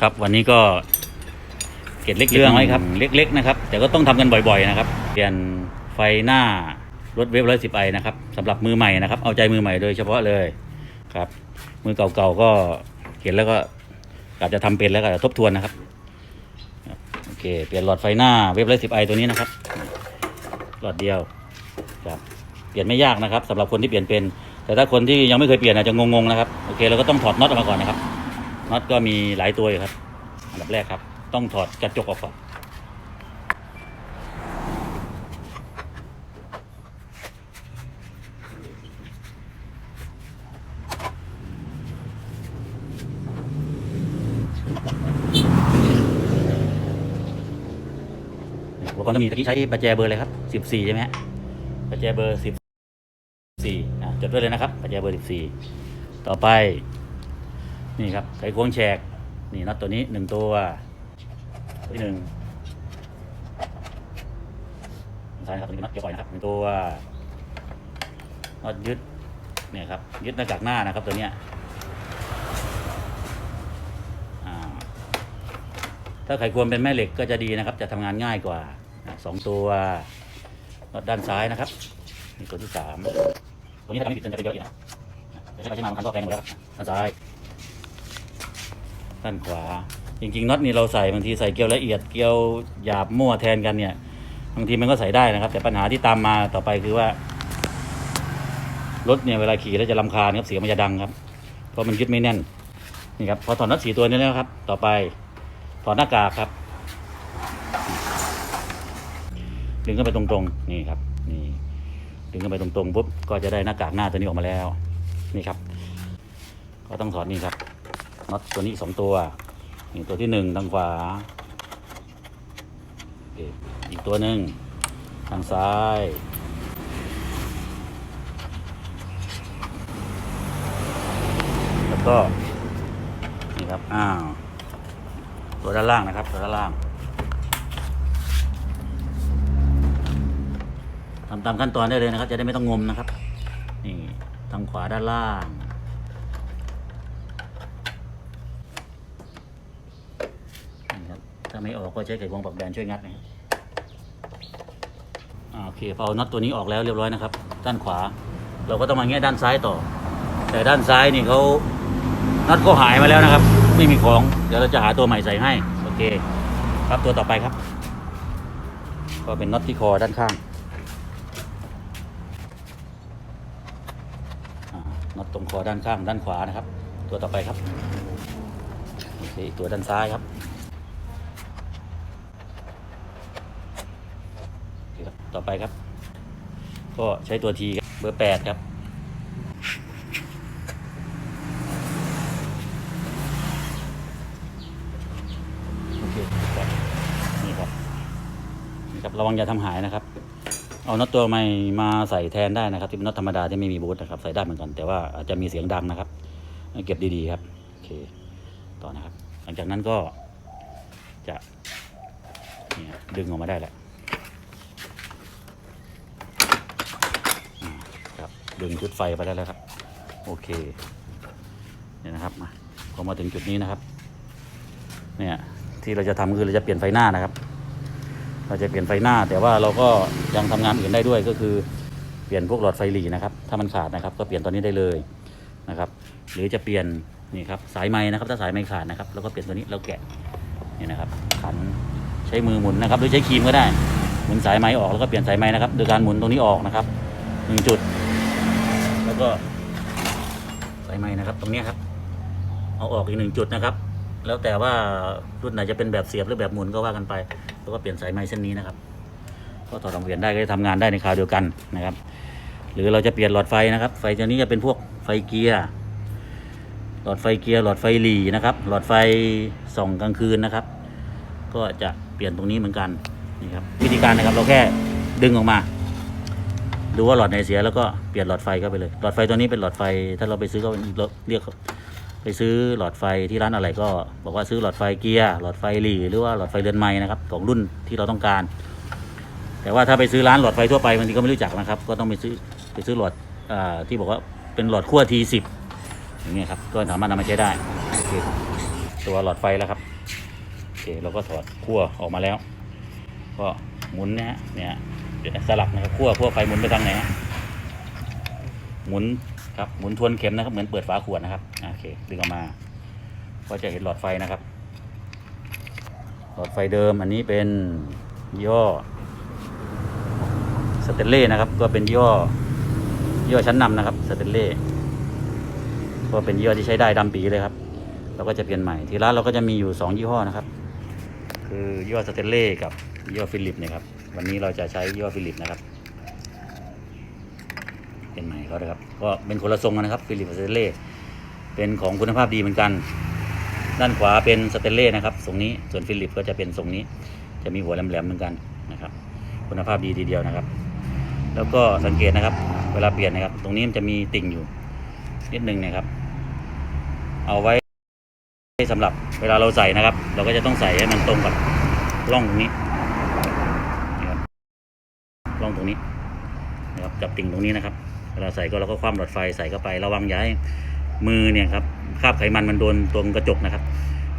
ครับ วันนี้ก็เกตเล็กเรื่องไว้ครับ เล็ก ๆ นะครับ แต่ก็ต้องทำกันบ่อยๆนะครับ เปลี่ยนไฟหน้ารถเวฟร้อยสิบไอนะครับสำหรับมือใหม่นะครับ เอาใจมือใหม่โดยเฉพาะเลยครับ มือเก่าๆก็เห็นแล้วก็อาจจะทำเป็นแล้วก็อาจจะทบทวนนะครับครับโอเคเปลี่ยนหลอดไฟหน้าเวฟร้อยสิบไอตัวนี้นะครับ หลอดเดียวครับเปลี่ยนไม่ยากนะครับสำหรับคนที่เปลี่ยนเป็น แต่ถ้าคนที่ยังไม่เคยเปลี่ยนอาจจะงงๆนะครับโอเคเราก็ต้องถอดน็อตออกมาก่อนนะครับ น็อตก็มีหลายตัวอยู่ครับ อันดับแรกครับ ต้องถอดกระจกออกก่อนอุปกรณ์ก็มีตะกี้ใช้ประแจเบอร์เลยครับสิบสี่ใช่ไหมฮะประแจเบอร์สิบสี่อะจดไว้เลยนะครับประแจเบอร์สิบสี่ต่อไป นี่ครับไขควงแฉกนี่น็อตตัวนี้หนึ่งตัวตัวที่หนึ่งซ้ายครับตัวนี้น็อตเกี่ยวก่อนนะครับหนึ่งตัวน็อตยึดเนี่ยครับยึดหน้ากากหน้านะครับตัวเนี้ยถ้าไขควงเป็นแม่เหล็กก็จะดีนะครับ จะทำงานง่ายกว่าสองตัวน็อตด้านซ้ายนะครับนี่ตัวที่สามตัวนี้ถ้าไม่ผิดจะเป็นเยอะอีกนะใช้ไปใช้มามันคันก็แพงหมดแล้วครับด้านซ้าย ด้านขวา จริงๆน็อตนี่เราใส่บางทีใส่เกลียวละเอียดเกลียวหยาบมั่วแทนกันเนี่ยบางทีมันก็ใส่ได้นะครับ แต่ปัญหาที่ตามมาต่อไปคือว่ารถเนี่ยเวลาขี่แล้วจะลำคาญครับเสียงมันจะดังครับ เพราะมันยึดไม่แน่นนี่ครับพอถอดน็อตสีตัวนี้แล้วครับ ต่อไปถอดหน้ากากครับดึงเข้าไปตรงๆนี่ครับนี่ดึงเข้าไปตรงๆปุ๊บก็จะได้หน้ากากหน้าตัวนี้ออกมาแล้ว นี่ครับ ก็ต้องถอดนี่ครับ น็อตตัวนี้สองตัวนี่ตัวที่หนึ่งทางขวาโอเคอีกตัวหนึ่งทางซ้ายแล้วก็นี่ครับอ้าวตัวด้านล่างนะครับตัวด้านล่างทำตามขั้นตอนได้เลยนะครับ จะได้ไม่ต้องงมนะครับ นี่ทางขวาด้านล่าง นี่ครับถ้า ไม่ออกก็ใช้ไขควงปักแบนช่วยงัดนะครับอ่าโอเคพอเอาน็อตตัวนี้ออกแล้วเรียบร้อยนะครับ ด้านขวา เราก็ต้องมาแง่ด้านซ้ายต่อ แต่ด้านซ้ายนี่เขาน็อตก็หายมาแล้วนะครับ ไม่มีของ เดี๋ยวเราจะหาตัวใหม่ใส่ให้ โอเค ครับตัวต่อไปครับ ก็เป็นน็อตที่คอด้านข้างน็อตตรงคอด้านข้างด้านขวานะครับ ตัวต่อไปครับโอเคตัวด้านซ้ายครับ โอเคครับต่อ ไปครับ ก็ใช้ตัวทีครับเบอร์แปดครับโอเคนี่ครับนี่ครับระวังอย่าทำหายนะครับ เอาน็อตตัวใหม่มาใส่แทนได้นะครับ ที่เป็นน็อตธรรมดาที่ไม่มีบูทนะครับ ใส่ได้เหมือนกัน แต่ว่าอาจจะมีเสียงดังนะครับ เก็บดีๆครับโอเคต่อนะครับ หลังจากนั้นก็จะดึงออกมาได้แหล้ว อ่าครับ ดึงชุดไฟไปได้แล้วครับ โอเคเนี่ยนะครับมาพอมาถึงจุดนี้นะครับ เนี่ยที่เราจะทำคือเราจะเปลี่ยนไฟหน้านะครับ เราจะเปลี่ยนไฟหน้า แต่ว่าเราก็ยังทำงานอื่นได้ด้วยก็คือเปลี่ยนพวกหลอดไฟหลีนะครับ ถ้ามันขาดนะครับ ก็เปลี่ยนตอนนี้ได้เลยนะครับ หรือจะเปลี่ยนนี่ครับสายไม้นะครับ ถ้าสายไม้ขาดนะครับเราก็เปลี่ยนตัวนี้เราแกะนี่นะครับขันใช้มือหมุนนะครับ หรือใช้ครีมก็ได้หมุนสายไม้ออกแล้วก็เปลี่ยนสายไม้นะครับ โดยการหมุนตรงนี้ออกนะครับหนึ่งจุด แล้วก็สายไม้นะครับ ตรงนี้ครับ เอาออกอีกหนึ่งจุดนะครับ แล้วแต่ว่ารุ่นไหนจะเป็นแบบเสียบหรือแบบหมุนก็ว่ากันไป แล้วก็เปลี่ยนสายไม้เส้นนี้นะครับ ก็ถอดรองเปลี่ยนได้ก็จะทำงานได้ในคราวเดียวกันนะครับ หรือเราจะเปลี่ยนหลอดไฟนะครับ ไฟตัวนี้จะเป็นพวกไฟเกียร์หลอดไฟเกียร์หลอดไฟหลีนะครับ หลอดไฟส่องกลางคืนนะครับ ก็จะเปลี่ยนตรงนี้เหมือนกันนี่ครับวิธีการนะครับเราแค่ดึงออกมา ดูว่าหลอดไหนเสียแล้วก็เปลี่ยนหลอดไฟเข้าไปเลย หลอดไฟตัวนี้เป็นหลอดไฟ ถ้าเราไปซื้อก็เรียกไปซื้อหลอดไฟที่ร้านอะไรก็บอกว่าซื้อหลอดไฟเกียร์หลอดไฟหลีหรือว่าหลอดไฟเรือนไม้นะครับของรุ่นที่เราต้องการ แต่ว่าถ้าไปซื้อร้านหลอดไฟทั่วไปบางทีก็ไม่รู้จักนะครับ ก็ต้องไปซื้อไปซื้อหลอดอที่บอกว่าเป็นหลอดขั้ว T10 อย่างเงี้ยครับก็สามารถนำมาใช้ได้ตัวหลอดไฟแล้วครับโอเคเราก็ถอดขั้วออกมาแล้ว ก็หมุนนะฮะเนี่ยเดี๋ย สลับนะครับขั้วขั้วไฟหมุนไปทางไหนฮะหมุนครับหมุนทวนเข็มนะครับ เหมือนเปิดฝาขวดนะครับโอเคดึงออกมา ก็จะเห็นหลอดไฟนะครับ หลอดไฟเดิมอันนี้เป็นยี่ห้อสเตนเล่นะครับ ก็เป็นยี่ห้อยี่ห้อชั้นนำนะครับสเตนเล่ก็เป็นยี่ห้อที่ใช้ได้ดำปีเลยครับเราก็จะเปลี่ยนใหม่ที่ร้านเราก็จะมีอยู่ 2 ยี่ห้อนะครับ คือยี่ห้อสเตนเล่กับยี่ห้อฟิลิปเนี่ยครับ วันนี้เราจะใช้ยี่ห้อฟิลิปนะครับ เป็นใหม่เขาเลยครับ ก็เป็นคนละทรงกันนะครับฟิลิปสเตเล่เป็นของคุณภาพดีเหมือนกัน ด้านขวาเป็นสเตเล่นะครับทรงนี้ส่วนฟิลิปก็จะเป็นทรงนี้ จะมีหัวแหลมๆเหมือนกันนะครับ คุณภาพดีทีเดียวนะครับ แล้วก็สังเกตนะครับ เวลาเปลี่ยนนะครับ ตรงนี้มันจะมีติ่งอยู่นิดนึงนะครับ เอาไว้สำหรับเวลาเราใส่นะครับ เราก็จะต้องใส่ให้มันตรงกับร่องตรงนี้ครับร่องตรงนี้นะครับกับ ติ่งตรงนี้นะครับเวลาใส่ก็เราก็คว่ำหลอดไฟใส่เข้าไประวังย่าให้มือเนี่ยครับคราบไขมันมันโดนตรงกระจกนะครับ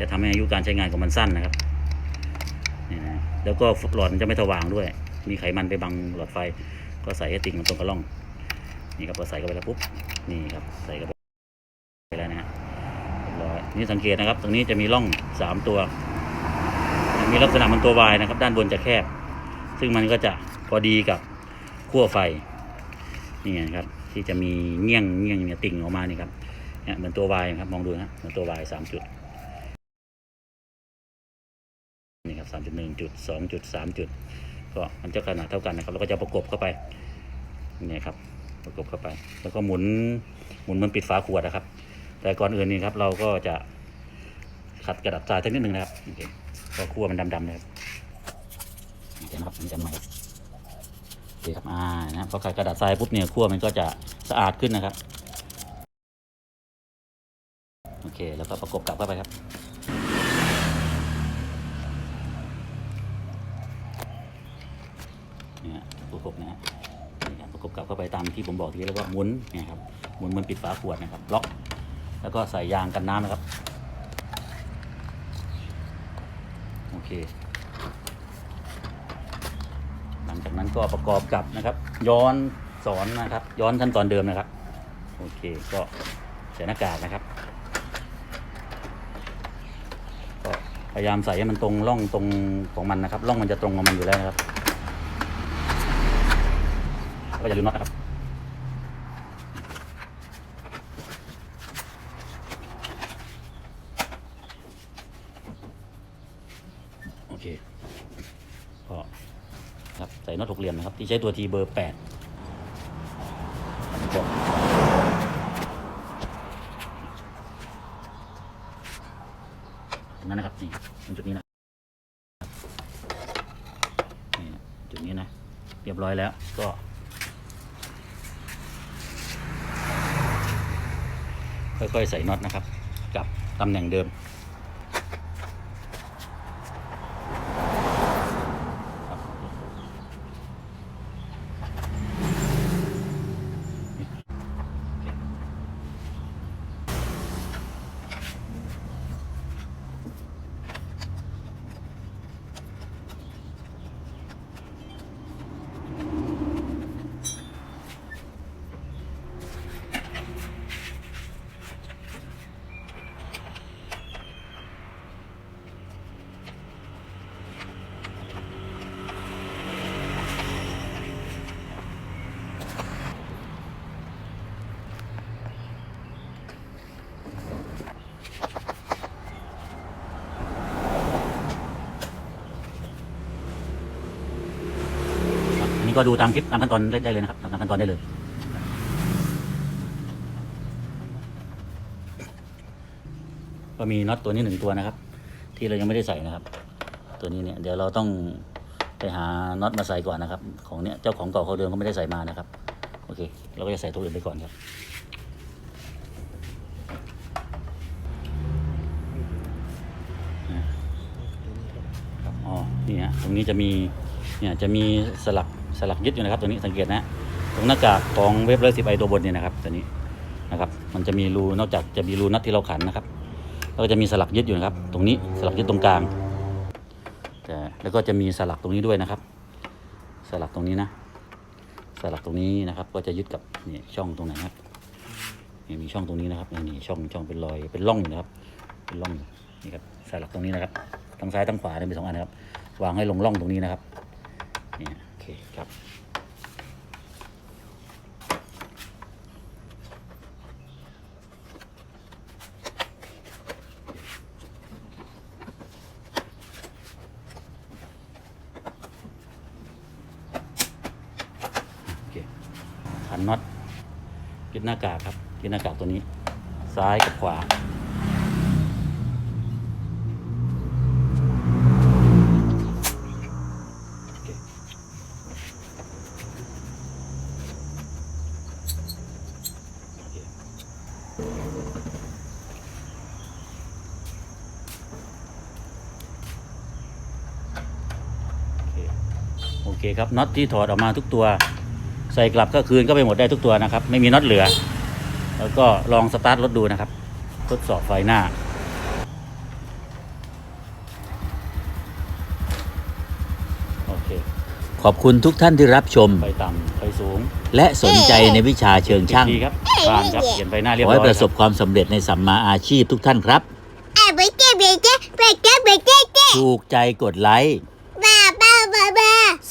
จะทำให้อายุการใช้งานของมันสั้นนะครับนี่นะแล้วก็หลอดมันจะไม่สว่างด้วย มีไขมันไปบังหลอดไฟ ก็ใส่ให้ติ่งมันตรงกับร่องนี่ครับพอใส่เข้าไปแล้วปุ๊บนี่ครับใส่เข้าไปแล้วนะฮะเรียบนี่สังเกตนะครับ ตรงนี้จะมีร่องสามตัว มีลักษณะมันตัววายนะครับ ด้านบนจะแคบ ซึ่งมันก็จะพอดีกับขั้วไฟ นี่นะครับ ที่จะมีเงี้ยงเงี้ยงเนี่ยติ่งออกมานี่ครับเนี่ยเหมือนตัววายครับมองดูนะเหมือนตัววายสามจุดนี่ครับสามจุดหนึ่งจุดสองจุดสามจุดก็มันจะขนาดเท่ากันนะครับแล้วก็จะประกบเข้าไปนี่ครับประกบเข้าไป แล้วก็หมุนหมุนมันปิดฝาขวดนะครับ แต่ก่อนอื่นนี่ครับเราก็จะขัดกระดาษทรายสักนิดหนึ่งนะครับโอเคพราะขั้วมันดำๆนะครับเดี๋ยวนะครับมันจะใหม่ เคครับอ่านะพอขัดกระดาษทรายปุ๊บเนี่ยขั้วมันก็จะสะอาดขึ้นนะครับ โอเค แล้วก็ประกบกลับเข้าไปครับ เนี่ยประกบนะฮะประกบกลับเข้าไปตามที่ผมบอกทีแล้วก็หมุนเนี่ยครับหมุนมันปิดฝาขวดนะครับ ล็อก แล้วก็ใส่ยางกันน้ำนะครับ โอเค จากนั้นก็ประกอบกับนะครับ ย้อนสอนนะครับ ย้อนขั้นตอนเดิมนะครับ โอเคก็ใส่หน้ากากนะครับก็พยายามใส่ให้มันตรงร่องตรงของมันนะครับร่องมันจะตรงของมันอยู่แล้วนะครับแล้วก็อย่าลืมน็อตนะครับโอเค ส่น็อตหกเหลี่ยมนะครับ ที่ใช้ตัวทีเบอร์แปดตรงนั้นนะครับ นี่ตรงจุดนี้นะนี่จุดนี้นะ เรียบร้อยแล้วก็ค่อยๆ ใส่น็อตนะครับ กับตำแหน่งเดิม ก็ดูตามคลิปตามขั้นตอนได้เลยนะครับตามขั้นตอนได้เลย ก็มีน็อตตัวนี้หนึ่งตัวนะครับ ที่เรายังไม่ได้ใส่นะครับ ตัวนี้เนี่ยเดี๋ยวเราต้องไปหาน็อตมาใส่ก่อนนะครับ ของเนี้ยเจ้าของเก่าเขาเดิมเขาไม่ได้ใส่มานะครับโอเค เราก็จะใส่ตัวอื่นไปก่อนครับอ๋อนี่ฮะตรงนี้จะมีเนี่ยจะมีสลัก สลักยึดอยู่นะครับตัวนี้สังเกตนะฮะตรงหน้ากากของเว็บเลอร์สิบไอตัวบนเนี่ยนะครับตัวนี้นะครับมันจะมีรูนอกจากจะมีรูน็อตที่เราขันนะครับก็แล้วก็จะมีสลักยึดอยู่นะครับ ตรงนี้สลักยึดตรงกลางแต่แล้วก็จะมีสลักตรงนี้ด้วยนะครับ สลักตรงนี้นะ สลักตรงนี้นะครับ ก็จะยึดกับนี่ช่องตรงไหนครับนี่มีช่องตรงนี้นะครับนี่ช่องช่องเป็นรอยเป็นร่องนะครับ เป็นร่องนี่ครับสลักตรงนี้นะครับทั้งซ้ายทั้งขวาเนี่ยมีสองอันนะครับ วางให้ลงร่องตรงนี้นะครับนี่ คครับ โอเคขันน็อตยึดหน้ากากครับยึดหน้ากากตัวนี้ ซ้ายกับขวาโอเคโอเคโอเคโอ เคครับน็อตที่ถอดออกมาทุกตัว ใส่กลับก็คืนก็ไปหมดได้ทุกตัวนะครับ ไม่มีน็อตเหลือ แล้วก็ลองสตาร์ทรถดูนะครับ ทดสอบไฟหน้าโอเคขอบคุณทุกท่านที่รับชม ไฟต่ำไฟสูงและสนใจในวิชาเชิงช่างดีครับผ่านครับเปลี่ยนไฟหน้าเรียบขอร้อยให้ประสบความสำเร็จในสัมมาอาชีพทุกท่านครับอะไปเจ๊ไปเจ๊ไปเจ๊ไปเจ๊เจ๊ถูกใจกดไลค์บ้าบ้าบ้าบ้า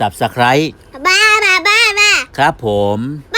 Subscribe บ้าบ้าบ้าบ้าครับผมบ้